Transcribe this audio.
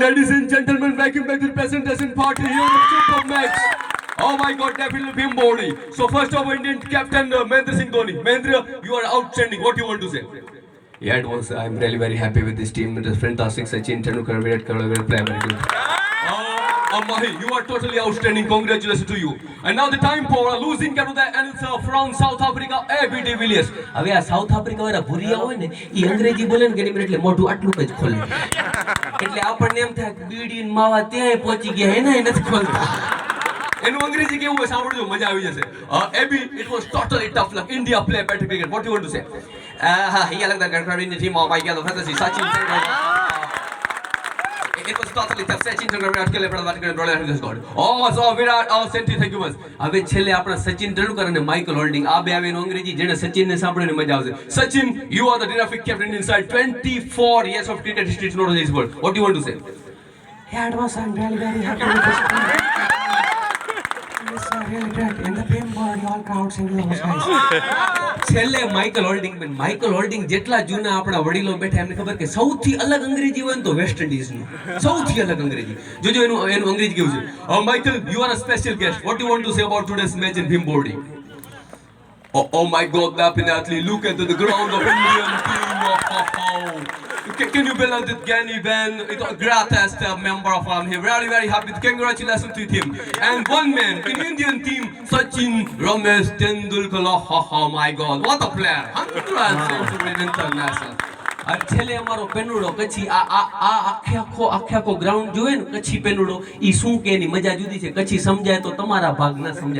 ladies and gentlemen, welcome back to the presentation party here at Super Max. Oh my god, definitely Bhim body. So first of all, Indian captain uh, Mahendra Singh Dhoni. Mahendra, you are outstanding. What do you want to say? Yeah, it was. I'm really very happy with this team. It is fantastic. Sachin Tendulkar, Virat Kohli, very primary. Oh, oh, Mahi, you are totally outstanding. Congratulations to you. And now the time for a losing captain, and it's uh, from South Africa, AB de Villiers. હવે આ south Africa વાળા ભૂરિયા હોય ને એ અંગ્રેજી બોલે ને ગરીબ એટલે મોઢું આટલું જ ખોલે એટલે આપણને એમ થાય કે બીડી માવા ત્યાં પહોંચી ગયા એને નથી ખોલતા એનું અંગ્રેજી કેવું હોય સાંભળજો મજા આવી જશે AB it was totally tough luck India play better cricket what you want to say હા હા અહીંયા લગતા ગણકારીની ટીમ ઓફ આઈ ગયા તો ફેન્ટસી સાચી એક છેલ્લે આપણે સચિન તેંડુલકર અને માઇકલ હોલ્ડિંગ આ બે આવીને અંગ્રેજી જેને સચિનને સાંભળીને મજા આવશે Sachin you are the dynamic captain inside not in to say છેલ્લે Michael Holding Ben Michael Holding જેટલા જૂના આપણા વડીલો બેઠા એમને ખબર કે સૌથી અલગ અંગ્રેજી હોય ને તો વેસ્ટ ઇન્ડિઝનું સૌથી અલગ અંગ્રેજી જોજો એનું એનું અંગ્રેજી કેવું છે oh Michael you are a special guest what you want to say about today's match in beam boarding oh my god definitely look at the ground of Indian team can you believe that Gani Ben, it was greatest uh, member of um, here. Very, very happy. Congratulations to him. And one man in Indian team, Sachin Ramesh Tendulkar. Oh my God, what a player! 100 century international. છેલ્લે અમારો પેનુડો કચ્છી આ આ આ આખે આખો આખે આખો ground જોવે ને કચ્છી પેનુડો એ શું કે એની મજા જુદી છે કચ્છી સમજાય તો તમારા ભાગ ના સમજાય